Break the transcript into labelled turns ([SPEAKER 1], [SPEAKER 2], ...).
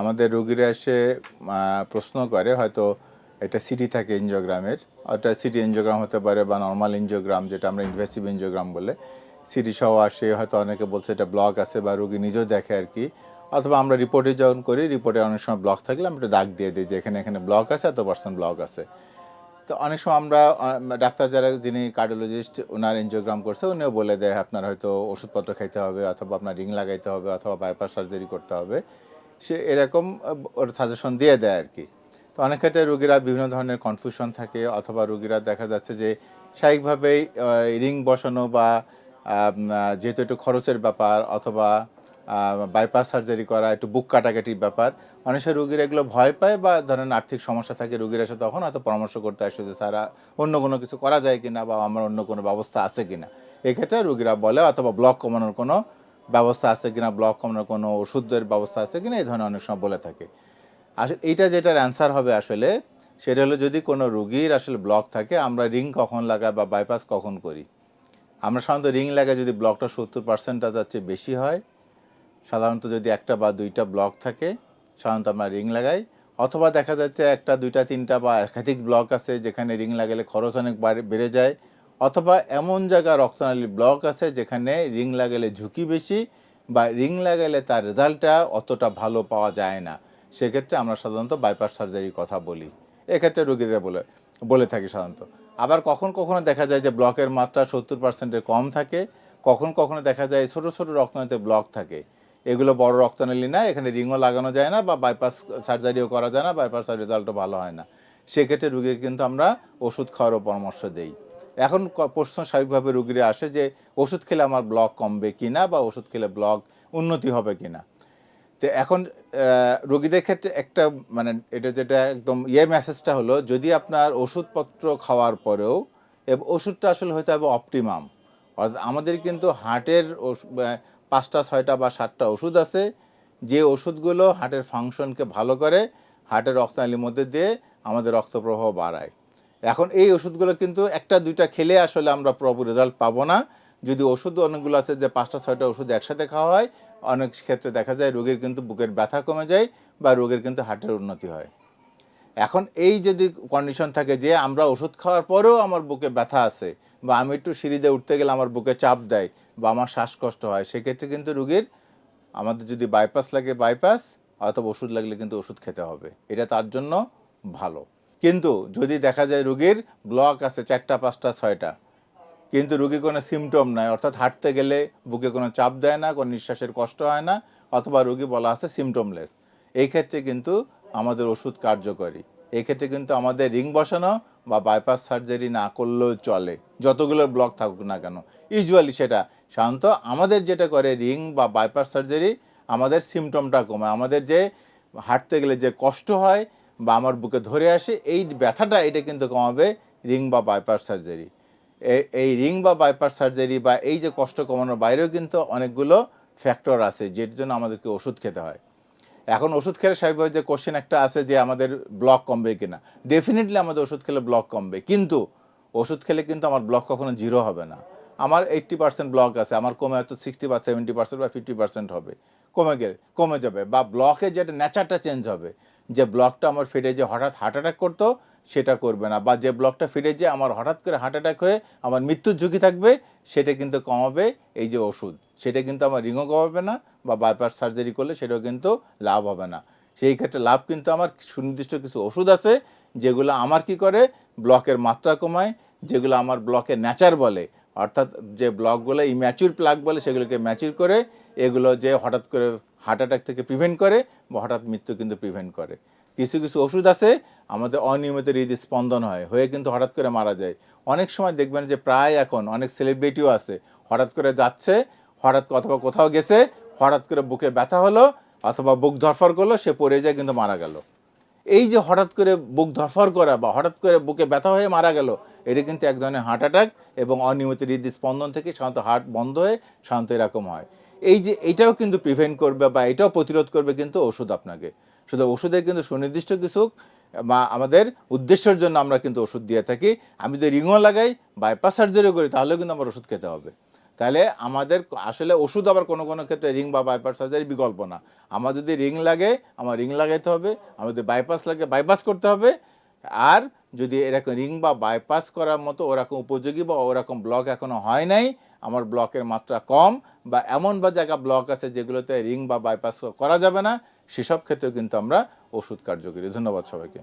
[SPEAKER 1] আমাদের রোগীরা এসে প্রশ্ন করে, হয়তো একটা সিটি থাকে এনজিওগ্রামের ওটা সিটি এনজিওগ্রাম হতে পারে বা নর্মাল এনজিওগ্রাম যেটা আমরা ইনভেসিভ এনজিওগ্রাম বলে। সিটি সহ আসে, হয়তো অনেকে বলছে এটা ব্লক আছে বা রোগী নিজেও দেখে আর কি। অথবা আমরা রিপোর্টে যখন করি রিপোর্টে অনেক সময় ব্লক থাকলে আমরা একটু দাগ দিয়ে দিই যে এখানে এখানে ব্লক আছে, এত পার্সেন্ট ব্লক আছে। তো অনেক সময় আমরা ডাক্তার যারা, যিনি কার্ডিওলজিস্ট ওনার এনজিওগ্রাম করছে, উনিও বলে দেয়, আপনার হয়তো ওষুধপত্র খাইতে হবে, অথবা আপনার রিং লাগাইতে হবে, অথবা বাইপাস সার্জারি করতে হবে। সে এরকম ওর সাজেশন দিয়ে দেয় আর কি। তো অনেক ক্ষেত্রে রুগীরা বিভিন্ন ধরনের কনফিউশন থাকে, অথবা রুগীরা দেখা যাচ্ছে যে স্বাভাবিকভাবেই রিং বসানো বা যেহেতু একটু খরচের ব্যাপার অথবা বাইপাস সার্জারি করা একটু বুক কাটাকাটির ব্যাপার, অনেক সময় রুগীরা এগুলো ভয় পায় বা ধরেন আর্থিক সমস্যা থাকে, রুগীরা এসে তখন হয়তো পরামর্শ করতে আসে যে, স্যার, অন্য কোনো কিছু করা যায় কিনা বা আমার অন্য কোনো ব্যবস্থা আছে কিনা? এক্ষেত্রে রুগীরা বলে অথবা ব্লক কমানোর কোনো ব্যবস্থা আছে কিনা ব্লক কমানোর কোনো ওষুধের ব্যবস্থা আছে কিনা, এই ধরনের অনেক সময় বলে থাকে। আসলে এইটা যেটার অ্যান্সার হবে আসলে, সেটা হলো যদি কোনো রুগীর আসলে ব্লক থাকে, আমরা রিং কখন লাগাই বা বাইপাস কখন করি? আমরা সাধারণত রিং লাগাই যদি ব্লকটা সত্তর পার্সেন্টটা যাচ্ছে বেশি হয়, সাধারণত যদি একটা বা দুইটা ব্লক থাকে, সাধারণত আমরা রিং লাগাই। অথবা দেখা যাচ্ছে একটা, দুইটা, তিনটা বা একাধিক ব্লক আছে যেখানে রিং লাগালে খরচ অনেক বেড়ে যায়। অথবা এমন জায়গা রক্তনালী ব্লক আছে যেখানে রিং লাগালে ঝুঁকি বেশি বা রিং লাগালে তার রেজাল্টটা অতটা ভালো পাওয়া যায় না। সেক্ষেত্রে আমরা সাধারণত বাইপাস সার্জারির কথা বলি। এক্ষেত্রে রোগীরা বলে বলে থাকি সাধারণত। আবার কখন কখনো দেখা যায় যে ব্লকের মাত্রা সত্তর পার্সেন্টের কম থাকে, কখন কখনো দেখা যায় ছোট ছোট রক্তনালীতে ব্লক থাকে। এগুলো বড় রক্তনালী না, এখানে রিংও লাগানো যায় না বা বাইপাস সার্জারিও করা যায় না বাইপাসের রেজাল্টও ভালো হয় না। সেক্ষেত্রে রুগীকে কিন্তু আমরা ওষুধ খাওয়ারও পরামর্শ দেই। এখন প্রশ্ন স্বাভাবিকভাবে রুগীরা আসে যে ওষুধ খেলে আমার ব্লক কমবে কি না বা ওষুধ খেলে ব্লক উন্নতি হবে কি না তো এখন রোগীদের ক্ষেত্রে একটা মানে এটা যেটা একদম ইয়ে মেসেজটা হলো, যদি আপনার ওষুধপত্র খাওয়ার পরেও ওষুধটা আসলে হতে হবে অপটিমাম অর্থাৎ আমাদের কিন্তু হার্টের পাঁচটা, ছয়টা বা সাতটা ওষুধ আছে, যে ওষুধগুলো হার্টের ফাংশনকে ভালো করে, হার্টের রক্তনালীর মধ্যে দিয়ে আমাদের রক্তপ্রবাহ বাড়ায়। এখন এই ওষুধগুলো কিন্তু একটা, দুইটা খেলে আসলে আমরা প্রপার রেজাল্ট পাবো না। যদি ওষুধ অনেকগুলো আছে যে পাঁচটা, ছয়টা ওষুধ একসাথে খাওয়া হয়, অনেক ক্ষেত্রে দেখা যায় রোগীর কিন্তু বুকের ব্যথা কমে যায় বা রোগীর কিন্তু হার্টের উন্নতি হয়। এখন এই যদি কন্ডিশন থাকে যে আমরা ওষুধ খাওয়ার পরেও আমার বুকে ব্যথা আছে বা আমি একটু সিঁড়িতে উঠতে গেলে আমার বুকে চাপ দেয় বা আমার শ্বাসকষ্ট হয়, সেক্ষেত্রে কিন্তু রুগীর আমাদের যদি বাইপাস লাগে বাইপাস অথবা ওষুধ লাগলে কিন্তু ওষুধ খেতে হবে। এটা তার জন্য ভালো। কিন্তু যদি দেখা যায় রুগীর ব্লক আছে চারটা, পাঁচটা, ছয়টা, কিন্তু রুগী কোনো সিমটম নাই, অর্থাৎ হাঁটতে গেলে বুকে কোনো চাপ দেয় না, কোনো নিঃশ্বাসের কষ্ট হয় না, অথবা রুগী বলা আছে সিমটমলেস এই ক্ষেত্রে কিন্তু আমাদের ওষুধ কার্যকরী। এই ক্ষেত্রে কিন্তু আমাদের রিং বসানো বা বাইপাস সার্জারি না করলেও চলে। যতগুলো ব্লক থাকুক না কেন। ইউজুয়ালি সেটা সাধারণত আমাদের যেটা করে রিং বা বাইপাস সার্জারি আমাদের সিমটমটা কমে আমাদের যে হাঁটতে গেলে যে কষ্ট হয় বা আমার বুকে ধরে আসে, এই ব্যথাটা এটা কিন্তু কমাবে রিং বা বাইপাস সার্জারি এই রিং বা বাইপাস সার্জারি বা এই যে কষ্ট কমানোর বাইরেও কিন্তু অনেকগুলো ফ্যাক্টর আছে যের জন্য আমাদেরকে ওষুধ খেতে হয়। এখন ওষুধ খেলে স্বাভাবিকভাবে যে কোশ্চেন একটা আছে যে আমাদের ব্লক কমবে কিনা। ডেফিনেটলি আমাদের ওষুধ খেলে ব্লক কমবে, কিন্তু ওষুধ খেলে কিন্তু আমার ব্লক কখনো জিরো হবে না। আমার এইট্টি পার্সেন্ট ব্লক আছে, আমার কমে হয়তো সিক্সটি বা সেভেন্টি পার্সেন্ট বা ফিফটি পার্সেন্ট হবে। কমে গেলে, কমে যাবে বা ব্লকে যেটা নেচারটা চেঞ্জ হবে যে ব্লকটা আমার ফেটে যে হঠাৎ হার্ট অ্যাটাক করতো, সেটা করবে না। বা যে ব্লকটা ফেটে যে আমার হঠাৎ করে হার্ট অ্যাটাক হয়ে আমার মৃত্যুর ঝুঁকি থাকবে, সেটা কিন্তু কমাবে এই যে ওষুধ। সেটা কিন্তু আমার রিংও কমাবে না বা বাইপাস সার্জারি করলে সেটাও কিন্তু লাভ হবে না। সেই ক্ষেত্রে লাভ কিন্তু আমার সুনির্দিষ্ট কিছু ওষুধ আছে, যেগুলো আমার কি করে? ব্লকের মাত্রা কমায়, যেগুলো আমার ব্লকে ন্যাচার বলে। অর্থাৎ যে ব্লকগুলো ইম্যাচিউর প্লাগ বলে, সেগুলোকে ম্যাচিউর করে, এগুলো যে হঠাৎ করে হার্ট অ্যাটাক থেকে প্রিভেন্ট করে বা হঠাৎ মৃত্যু কিন্তু প্রিভেন্ট করে। কিছু কিছু ওষুধ আছে, আমাদের অনিয়মিত হৃদ স্পন্দন হয়, হয়ে কিন্তু হঠাৎ করে মারা যায়। অনেক সময় দেখবেন যে প্রায় এখন অনেক সেলিব্রিটিও আছে, হঠাৎ করে যাচ্ছে, হঠাৎ অথবা কোথাও গেছে, হঠাৎ করে বুকে ব্যথা হলো, অথবা বুক ধরফর করল, সে পড়ে যায় কিন্তু মারা গেল। এই যে হঠাৎ করে বুক ধরফর করা বা হঠাৎ করে বুকে ব্যথা হয়ে মারা গেল, এটা কিন্তু এক ধরনের হার্ট অ্যাটাক এবং অনিয়মিত হৃদস্পন্দন থেকে সাধারণত হার্ট বন্ধ হয়ে সাধারণত এরকম হয়। এই যে এটাও কিন্তু প্রিভেন্ট করবে বা এটাও প্রতিরোধ করবে কিন্তু ওষুধ আপনাকে। শুধু ওষুধের কিন্তু সুনির্দিষ্ট কিছু বা আমাদের উদ্দেশ্যের জন্য আমরা কিন্তু ওষুধ দিয়ে থাকি। আমি যদি রিংও লাগাই বাইপাস সার্জারিও করি তাহলেও কিন্তু আমার ওষুধ খেতে হবে। তাহলে আমাদের আসলে ওষুধ আবার কোনো কোনো ক্ষেত্রে রিং বা বাইপাস সার্জারি বিকল্প না। আমার যদি রিং লাগে, আমার রিং লাগাইতে হবে, আমার যদি বাইপাস লাগে বাইপাস করতে হবে। আর যদি এরকম রিং বা বাইপাস করার মতো ওরকম উপযোগী বা ওরকম ব্লক এখনও হয় নাই আমার ব্লকের মাত্রা কম বা এমন বা জায়গা ব্লক আছে যেগুলোতে রিং বা বাইপাস করা যাবে না, সেসব ক্ষেত্রেও কিন্তু আমরা ওষুধ কার্যকরী। ধন্যবাদ সবাইকে।